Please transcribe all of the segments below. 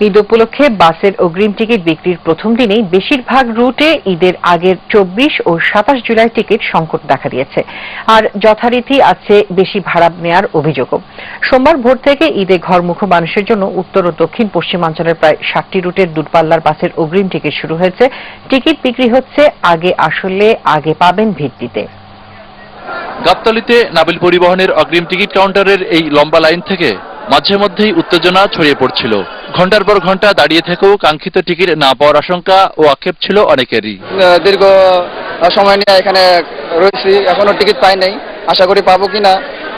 ঈদ উপলক্ষে বাসের অগ্রিম টিকিট বিক্রির প্রথম দিনেই বেশিরভাগ রুটে ঈদের আগের চব্বিশ ও সাতাশ জুলাই টিকিট সংকট দেখা দিয়েছে। আর যথারীতি আছে বেশি ভাড়া নেওয়ার অভিযোগও। সোমবার ভোর থেকে ঈদে ঘরমুখ মানুষের জন্য উত্তর ও দক্ষিণ পশ্চিমাঞ্চলের প্রায় ষাটটি রুটের দূরপাল্লার বাসের অগ্রিম টিকিট শুরু হয়েছে। টিকিট বিক্রি হচ্ছে আগে আসলে আগে পাবেন ভিত্তিতে। গাবতলিতে নাবিল পরিবহনের অগ্রিম টিকিট কাউন্টারের এই লম্বা লাইন থেকে মাঝে মধ্যেই উত্তেজনা ছড়িয়ে পড়ছিল। ঘণ্টার পর ঘণ্টা দাঁড়িয়ে থেকেও কাঙ্ক্ষিত টিকিট না পাওয়ার আশঙ্কা ও আক্ষেপ ছিল অনেকেরই। দীর্ঘ সময় নিয়ে এখানে রয়েছি। এখনও টিকিট পাই নাই। আশা করি পাবো কিনা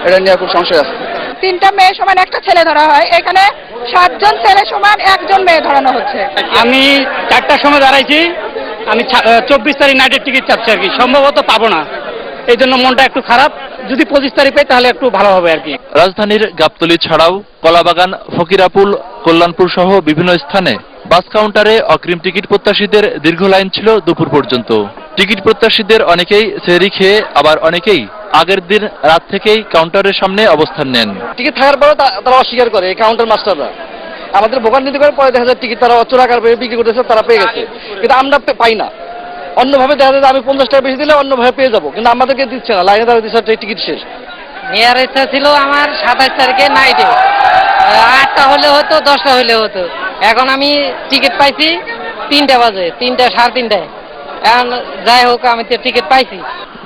এটা নিয়ে খুব সংশয় আছে। তিনটা মেয়ে সমান একটা ছেলে ধরা হয়। এখানে সাতজন ছেলে সমান একজন মেয়ে ধরানো হচ্ছে। আমি চারটার সময় দাঁড়াইছি। আমি চব্বিশ তারিখ নাইটের টিকিট চাচ্ছি আর কি। সম্ভবত পাবো না। এই জন্য মনটা একটু খারাপ। যদি পঁচিশ তারিখ পাই তাহলে একটু ভালো হবে আর কি। রাজধানীর গাবতলী ছাড়াও কলাবাগান ফকিরাপুল কল্যাণপুর সহ বিভিন্ন স্থানে বাস কাউন্টারে অগ্রিম টিকিট প্রত্যাশীদের দীর্ঘ লাইন ছিল দুপুর পর্যন্ত। টিকিট প্রত্যাশীদের অনেকেই সেরি খেয়ে আবার অনেকেই আগের দিন রাত থেকেই কাউন্টারের সামনে অবস্থান নেন। টিকিট থাকার পরেও তা- তারা অস্বীকার করে এই কাউন্টার মাস্টাররা আমাদের ভোগান্তিতে করে পরে দেখা যায় টিকিট তারা চোরাকার বিক্রি করতেছে তারা পেয়ে গেছে। কিন্তু আমরা পাই না। অন্যভাবে দেখা যায় আমি পঞ্চাশ টাকা বেশি দিলে অন্যভাবে পেয়ে যাব কিন্তু আমাদেরকে দিচ্ছে না। লাইনে তারা দিচ্ছে টিকিট শেষ। নেওয়ার ইচ্ছা ছিল আমার সাতাশ তারিখে নাইটে আটটা হলে হতো দশটা হলে হতো। এখন আমি টিকিট পাইছি তিনটা বাজে তিনটা সাড়ে তিনটায়। এখন যাই হোক আমি তো টিকিট পাইছি।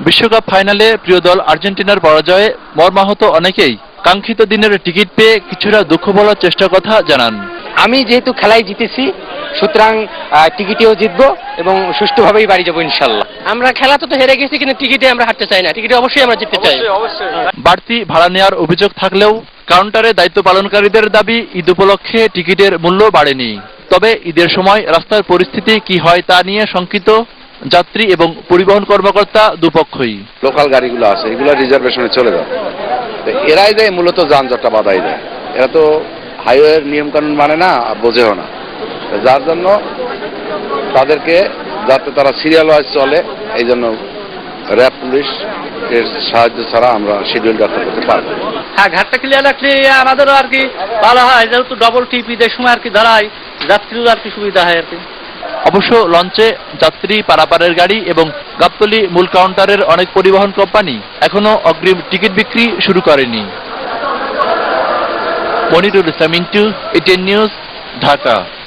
বিশ্বকাপ ফাইনালে প্রিয় দল আর্জেন্টিনার পরাজয়ে মর্মাহত অনেকেই। কাঙ্ক্ষিত দিনের টিকিট পেয়ে কিছুটা দুঃখ বলার চেষ্টার কথা জানান। আমি যেহেতু খেলায় জিতেছি সুতরাং টিকিটেও জিতবো এবং সুষ্ঠুভাবেই বাড়ি যাব ইনশাল্লাহ। আমরা খেলা তো হেরে গেছি কিন্তু টিকিটে আমরা হারতে চাই না। টিকিটে অবশ্যই আমরা জিততে চাই। বাড়তি ভাড়া নেওয়ার অভিযোগ থাকলেও কাউন্টারে দায়িত্ব পালনকারীদের দাবি ঈদ উপলক্ষে টিকিটের মূল্য বাড়েনি। তবে ঈদের সময় রাস্তার পরিস্থিতি কি হয় তা নিয়ে শঙ্কিত যাত্রী এবং পরিবহন কর্মকর্তা দুপক্ষই। লোকাল গাড়িগুলো আছে এগুলো রিজার্ভেশনে চলে যাবে এরাই দেয় মূলত যানজটটা বাধাই দেয়। এরা তো হাইওয়ের নিয়মকানুন মানে না আর বোঝেও না। যার জন্য তাদেরকে যাতে তারা সিরিয়াল ওয়াইজ চলে এই জন্য র্যাব পুলিশ এর সাহায্য ছাড়া আমরা শিডিউল যাত্রা করতে পারব। হ্যাঁ ঘাটটা ক্লিয়ার রাখলে আমাদেরও আর কি ভালো হয় যেহেতু ডবল টিপি ঈদের সময় আর কি দাঁড়ায় যাত্রীরও আর কি সুবিধা হয় আর কি। অবশ্য লঞ্চে যাত্রী পারাপারের গাড়ি এবং গাবতলী মূল কাউন্টারের অনেক পরিবহন কোম্পানি এখনও অগ্রিম টিকিট বিক্রি শুরু করেনি। Monitor listening to Indian News, Dhaka.